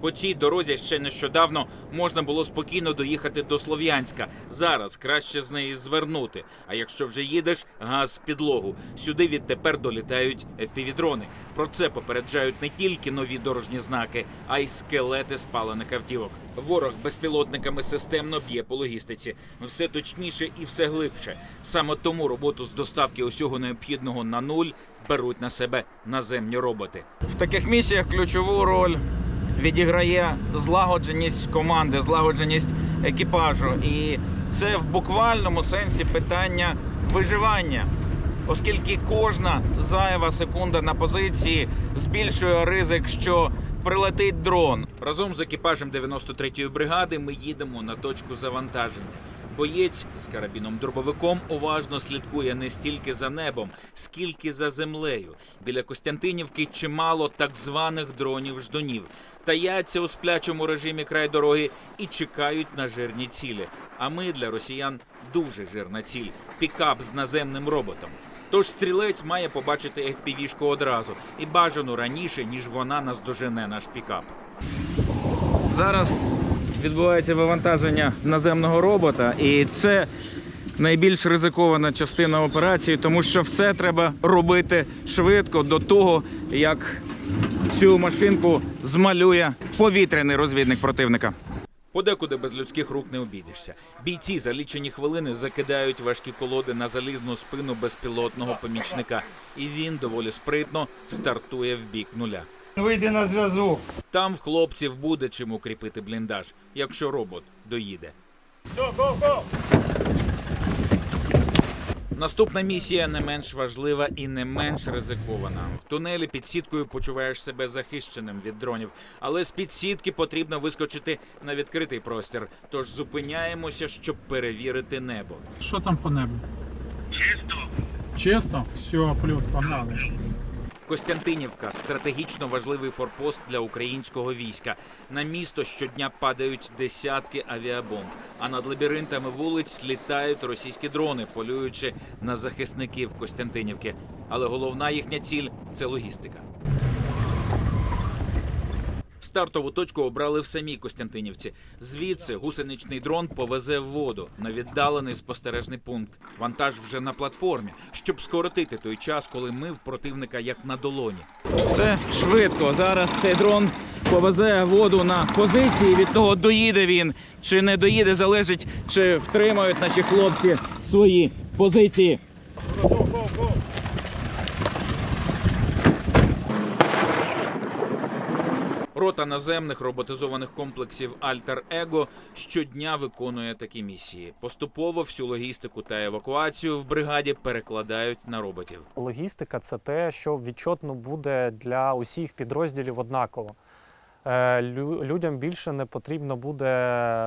По цій дорозі ще нещодавно можна було спокійно доїхати до Слов'янська. Зараз краще з неї звернути. А якщо вже їдеш, газ в підлогу. Сюди відтепер долітають FPV-дрони. Про це попереджають не тільки нові дорожні знаки, а й скелети спалених автівок. Ворог безпілотниками системно б'є по логістиці. Все точніше і все глибше. Саме тому роботу з доставки усього необхідного на нуль беруть на себе наземні роботи. В таких місіях ключову роль відіграє злагодженість команди, злагодженість екіпажу. І це в буквальному сенсі питання виживання. Оскільки кожна зайва секунда на позиції збільшує ризик, що прилетить дрон. Разом з екіпажем 93-ї бригади ми їдемо на точку завантаження. Боєць з карабіном дробовиком уважно слідкує не стільки за небом, скільки за землею. Біля Костянтинівки чимало так званих дронів ждунів. Таяться у сплячому режимі край дороги і чекають на жирні цілі. А ми для росіян дуже жирна ціль пікап з наземним роботом. Тож стрілець має побачити FPV-шку одразу і бажано раніше, ніж вона наздожене наш пікап. Зараз відбувається вивантаження наземного робота, і це найбільш ризикована частина операції, тому що все треба робити швидко до того, як цю машинку змалює повітряний розвідник противника. Подекуди без людських рук не обійдешся. Бійці за лічені хвилини закидають важкі колоди на залізну спину безпілотного помічника, і він доволі спритно стартує в бік нуля. Вийди на зв'язок. Там в хлопців буде чим укріпити бліндаж, якщо робот доїде. Go, go, go! Наступна місія не менш важлива і не менш ризикована. В тунелі під сіткою почуваєш себе захищеним від дронів, але з під сітки потрібно вискочити на відкритий простір. Тож зупиняємося, щоб перевірити небо. Що там по небу? Чисто. Чисто? Все, плюс, погнали. Костянтинівка стратегічно важливий форпост для українського війська. На місто щодня падають десятки авіабомб, а над лабіринтами вулиць літають російські дрони, полюючи на захисників Костянтинівки. Але головна їхня ціль це логістика. Стартову точку обрали в самій Костянтинівці. Звідси гусеничний дрон повезе в воду на віддалений спостережний пункт. Вантаж вже на платформі, щоб скоротити той час, коли ми в противника як на долоні. Все швидко. Зараз цей дрон повезе воду на позиції. Від того доїде він чи не доїде, залежить, чи втримають наші хлопці свої позиції. Рота наземних роботизованих комплексів Альтер Его щодня виконує такі місії. Поступово всю логістику та евакуацію в бригаді перекладають на роботів. Логістика це те, що відчотно буде для усіх підрозділів однаково. Е, Людям більше не потрібно буде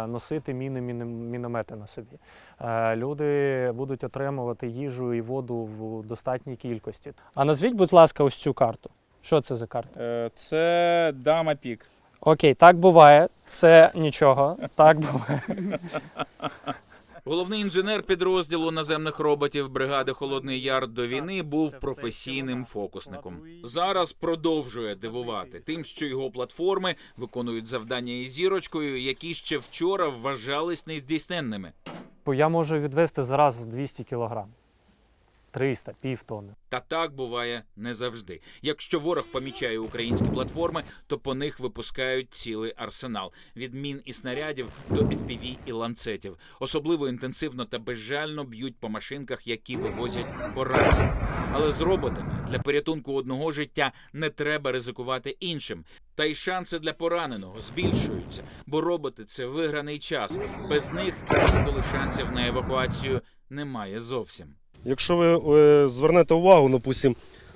носити міни, міномети на собі. Е, Люди будуть отримувати їжу і воду в достатній кількості. А назвіть, будь ласка, ось цю карту. Що це за карта? Е, Це дама пік. Окей, так буває. Це нічого. Так буває. Головний інженер підрозділу наземних роботів бригади Холодний Яр до війни був професійним фокусником. Зараз продовжує дивувати тим, що його платформи виконують завдання із зірочкою, які ще вчора вважались нездійсненними. Бо Я можу відвести зараз 200 кілограм. 300, півтони. Та так буває не завжди. Якщо ворог помічає українські платформи, то по них випускають цілий арсенал від мін і снарядів до FPV і ланцетів. Особливо інтенсивно та безжально б'ють по машинках, які вивозять поранених. Але з роботами для порятунку одного життя не треба ризикувати іншим. Та й шанси для пораненого збільшуються, бо роботи це виграний час. Без них інколи шансів на евакуацію немає зовсім. Якщо ви е, звернете увагу, допустим,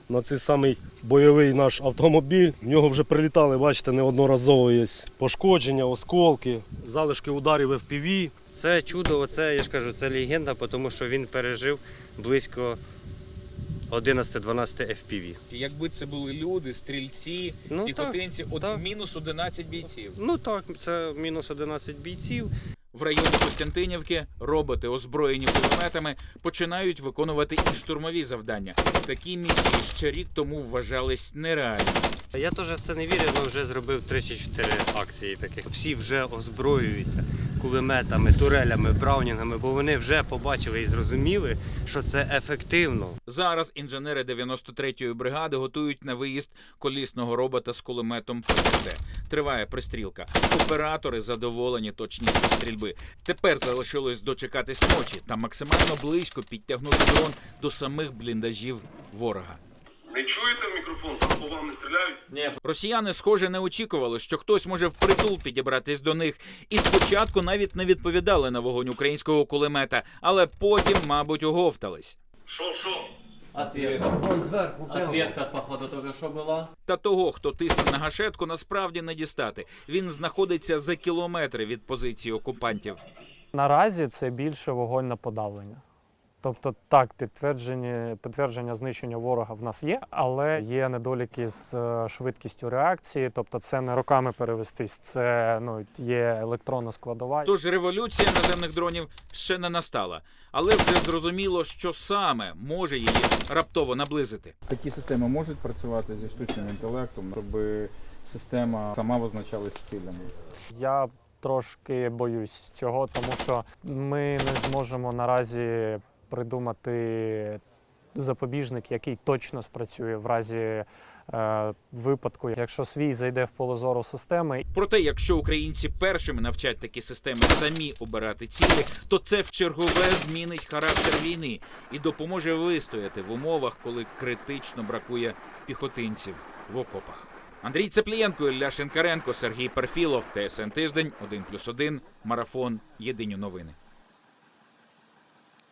на цей самий бойовий наш автомобіль, в нього вже прилітали, бачите, неодноразово є пошкодження, осколки, залишки ударів FPV. Це чудо, оце, я ж кажу, це легенда, тому що він пережив близько 11-12 FPV. Якби це були люди, стрільці, Ну, піхотинці, так, от так. мінус 11 бійців. Ну так, це мінус 11 бійців. В районі Костянтинівки роботи, озброєні кулеметами, починають виконувати і штурмові завдання. Такі місії ще рік тому вважались нереальними. Я теж в це не вірю, але вже зробив 3 чи 4 акції таких. Всі вже озброюються кулеметами, турелями, браунінгами, бо вони вже побачили і зрозуміли, що це ефективно. Зараз інженери 93-ї бригади готують на виїзд колісного робота з кулеметом ФТТ. Триває пристрілка. Оператори задоволені точністю стрільби. Тепер залишилось дочекатись ночі та максимально близько підтягнути дрон до самих бліндажів ворога. Не чуєте в мікрофон, там по вам не стріляють? Росіяни, схоже, не очікували, що хтось може впритул підібратись до них, і спочатку навіть не відповідали на вогонь українського кулемета, але потім, мабуть, оговтались. Що, що? Ответка. Ответка, походу, только что была. Та того, хто тисне на гашетку, насправді не дістати. Він знаходиться за кілометри від позиції окупантів. Наразі це більше вогонь на подавлення. Тобто, так, підтвердження, підтвердження знищення ворога в нас є, але є недоліки з е, швидкістю реакції. Тобто, це не роками перевестись, це ну, є електронна складова. Тож революція наземних дронів ще не настала, але вже зрозуміло, що саме може її раптово наблизити. Такі системи можуть працювати зі штучним інтелектом, щоб система сама визначалась цілями. Я трошки боюсь цього, тому що ми не зможемо наразі придумати запобіжник, який точно спрацює в разі е, випадку, якщо свій зайде в поле зору системи. Проте, якщо українці першими навчать такі системи самі обирати цілі, то це в чергове змінить характер війни і допоможе вистояти в умовах, коли критично бракує піхотинців в окопах. Андрій Цеплієнко, Ілля Шинкаренко, Сергій Перфілов, ТСН Тиждень, 1+,1, Марафон. Єдині новини.